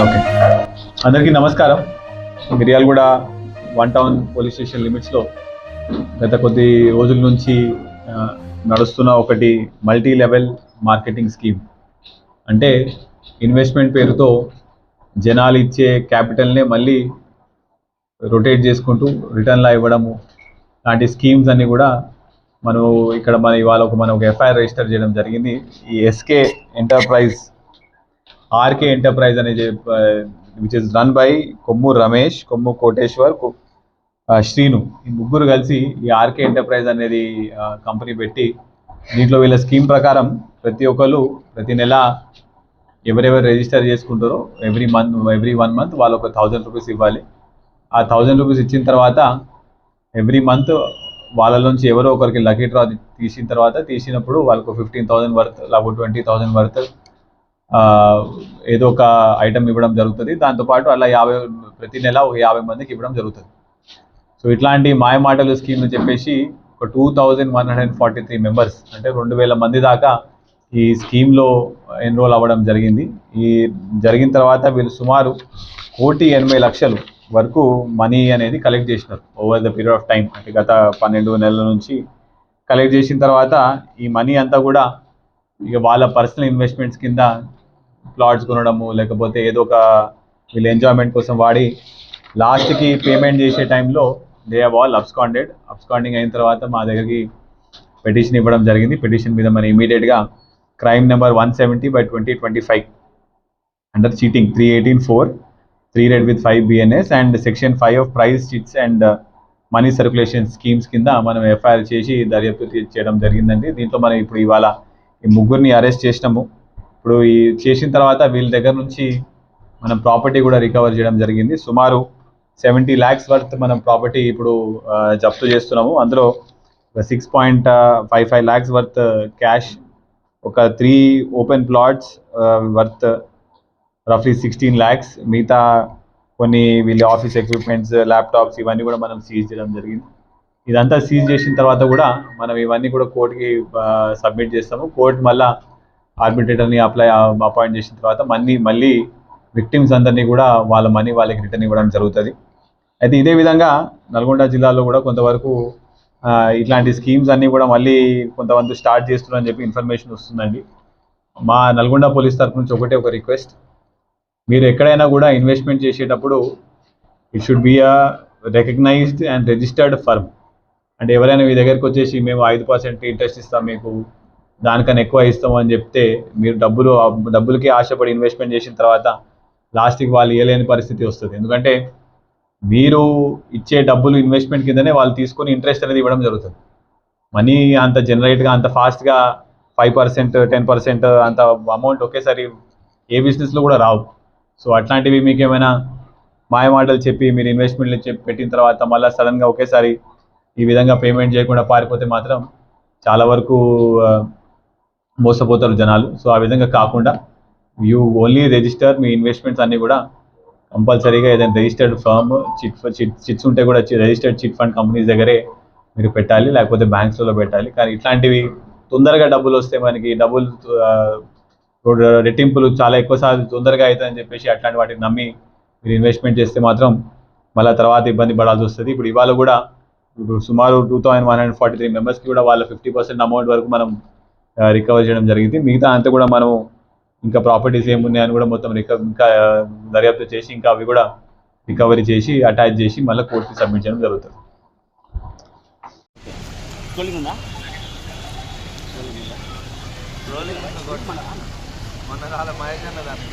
అందరికీ నమస్కారం. Miryalaguda one town police station లిమిట్స్లో గత కొద్ది రోజుల నుంచి నడుస్తున్న ఒకటి మల్టీ లెవెల్ మార్కెటింగ్ స్కీమ్. అంటే ఇన్వెస్ట్మెంట్ పేరుతో జనాలు ఇచ్చే క్యాపిటల్నే మళ్ళీ రొటేట్ చేసుకుంటూ రిటర్న్లా ఇవ్వడము లాంటి స్కీమ్స్ అన్నీ కూడా మనం ఇక్కడ మన ఇవాళ ఒక మనం ఒక ఎఫ్ఐఆర్ రిజిస్టర్ చేయడం జరిగింది. ఈ ఎస్కే ఎంటర్ప్రైజ్ ఆర్కే ఎంటర్ప్రైజ్ అనే which is run by Kommu Ramesh Kommu Koteshwar Srinu. ఈ ముగ్గురు కలిసి ఈ ఆర్కే ఎంటర్ప్రైజ్ అనేది కంపెనీ పెట్టి దీంట్లో వీళ్ళ స్కీమ్ ప్రకారం ప్రతి ఒక్కరు ప్రతి నెల ఎవరెవరు రిజిస్టర్ చేసుకుంటారో every month every one month వాళ్ళు ఒక థౌజండ్ రూపీస్ ఇవ్వాలి. ఆ థౌజండ్ రూపీస్ ఇచ్చిన తర్వాత ఎవ్రీ మంత్ వాళ్ళ నుంచి ఎవరో ఒకరికి లక్కీ డ్రా తీసిన తర్వాత తీసినప్పుడు వాళ్ళకు ఫిఫ్టీన్ థౌసండ్ వర్త్ లేకపోతే ట్వంటీ థౌసండ్ వర్త్ ఏదో ఒక ఐటమ్ ఇవ్వడం జరుగుతుంది. దాంతోపాటు అలా యాభై ప్రతి నెల ఒక యాభై మందికి ఇవ్వడం జరుగుతుంది. సో ఇట్లాంటి మాయమాటలు స్కీమ్ని చెప్పేసి ఒక two thousand one hundred forty three members అంటే రెండు వేల మంది దాకా ఈ స్కీమ్లో ఎన్రోల్ అవ్వడం జరిగింది. ఈ జరిగిన తర్వాత వీళ్ళు సుమారు కోటి ఎనభై లక్షలు వరకు మనీ అనేది కలెక్ట్ చేసినారు over the period of time అంటే గత పన్నెండు నెలల నుంచి కలెక్ట్ చేసిన తర్వాత ఈ మనీ అంతా కూడా ఇక వాళ్ళ పర్సనల్ ఇన్వెస్ట్మెంట్స్ కింద ప్లాట్స్ కొనడము లేకపోతే ఏదో ఒక వీళ్ళ ఎంజాయ్మెంట్ కోసం వాడి లాస్ట్కి పేమెంట్ చేసే టైంలో they have all absconded absconding అయిన తర్వాత మా దగ్గరికి పెటిషన్ ఇవ్వడం జరిగింది. పెటిషన్ మీద మనం ఇమీడియట్గా crime number one seventy by twenty twenty five under cheating three eighteen four three read with five BNS and section five of prize chits and money circulation schemes కింద మనం ఎఫ్ఐఆర్ చేసి దర్యాప్తు చేయడం జరిగిందండి. దీంట్లో మనం ఇప్పుడు ఇవాళ ఈ ముగ్గురిని అరెస్ట్ చేసినాము. ఇప్పుడు ఈ చేసిన తర్వాత వీళ్ళ దగ్గర నుంచి మనం ప్రాపర్టీ కూడా రికవర్ చేయడం జరిగింది. సుమారు సెవెంటీ ల్యాక్స్ వర్త్ మనం ప్రాపర్టీ ఇప్పుడు జప్తు చేస్తున్నాము. అందులో six point five five lakhs worth cash ఒక త్రీ ఓపెన్ ప్లాట్స్ వర్త్ రఫ్లీ సిక్స్టీన్ ల్యాక్స్ మిగతా కొన్ని వీళ్ళ ఆఫీస్ ఎక్విప్మెంట్స్ ల్యాప్టాప్స్ ఇవన్నీ కూడా మనం సీజ్ చేయడం జరిగింది. ఇదంతా సీజ్ చేసిన తర్వాత కూడా మనం ఇవన్నీ కూడా కోర్టుకి సబ్మిట్ చేస్తాము. కోర్టు మళ్ళీ ఆర్బిట్రేటర్ని అప్లై అపాయింట్ చేసిన తర్వాత మళ్ళీ మళ్ళీ విక్టిమ్స్ అందరినీ కూడా వాళ్ళ మనీ వాళ్ళకి రిటర్న్ ఇవ్వడం జరుగుతుంది. అయితే ఇదే విధంగా నల్గొండ జిల్లాలో కూడా కొంతవరకు ఇట్లాంటి స్కీమ్స్ అన్నీ కూడా మళ్ళీ కొంతమంది స్టార్ట్ చేస్తున్నారని చెప్పి ఇన్ఫర్మేషన్ వస్తుందండి. మా నల్గొండ పోలీస్ తరఫు నుంచి ఒకటే ఒక రిక్వెస్ట్ మీరు ఎక్కడైనా కూడా ఇన్వెస్ట్మెంట్ చేసేటప్పుడు it should be a recognized and registered firm అంటే ఎవరైనా మీ దగ్గరికి వచ్చేసి మేము ఐదు పర్సెంట్ ఇంట్రెస్ట్ ఇస్తాం మీకు దానికన్నా ఎక్కువ ఇస్తాం అని చెప్తే మీరు డబ్బులు డబ్బులకి ఆశపడి ఇన్వెస్ట్మెంట్ చేసిన తర్వాత లాస్ట్కి వాళ్ళు ఇవ్వలేని పరిస్థితి వస్తుంది. ఎందుకంటే మీరు ఇచ్చే డబ్బులు ఇన్వెస్ట్మెంట్ కిందనే వాళ్ళు తీసుకొని ఇంట్రెస్ట్ అనేది ఇవ్వడం జరుగుతుంది. మనీ అంత జనరేట్గా అంత ఫాస్ట్గా ఫైవ్ పర్సెంట్ టెన్ పర్సెంట్ అంత అమౌంట్ ఒకేసారి ఏ బిజినెస్లో కూడా రావు. సో అట్లాంటివి మీకు ఏమైనా మాయమాటలు చెప్పి మీరు ఇన్వెస్ట్మెంట్లు చెప్పి పెట్టిన తర్వాత మళ్ళీ సడన్గా ఒకేసారి ఈ విధంగా పేమెంట్ చేయకుండా పారిపోతే మాత్రం చాలా వరకు మోసపోతారు జనాలు. సో ఆ విధంగా కాకుండా యూ ఓన్లీ రిజిస్టర్ మీ ఇన్వెస్ట్మెంట్స్ అన్నీ కూడా కంపల్సరీగా ఏదైనా registered firm chit chit chits ఉంటే కూడా రిజిస్టర్డ్ చిట్ ఫండ్ కంపెనీస్ దగ్గరే మీరు పెట్టాలి లేకపోతే బ్యాంక్స్లో పెట్టాలి. కానీ ఇట్లాంటివి తొందరగా డబ్బులు వస్తే మనకి డబ్బులు రెట్టింపులు చాలా ఎక్కువ సార్లు తొందరగా అవుతాయని చెప్పేసి అట్లాంటి వాటిని నమ్మి మీరు ఇన్వెస్ట్మెంట్ చేస్తే మాత్రం మళ్ళీ తర్వాత ఇబ్బంది పడాల్సి వస్తుంది. ఇప్పుడు ఇవాళ కూడా ఇప్పుడు సుమారు two thousand one hundred forty three మెంబర్స్కి కూడా వాళ్ళ ఫిఫ్టీ పర్సెంట్ అమౌంట్ వరకు మనం రికవర్ చేయడం జరిగింది. మిగతా అంతా కూడా మనం ఇంకా ప్రాపర్టీస్ ఏమున్నాయని కూడా మొత్తం రిక ఇంకా దర్యాప్తు చేసి ఇంకా అవి కూడా రికవరీ చేసి అటాచ్ చేసి మళ్ళీ కోర్టుకి సబ్మిట్ చేయడం జరుగుతుంది. రాలే మహేష్ అన్న దాన్ని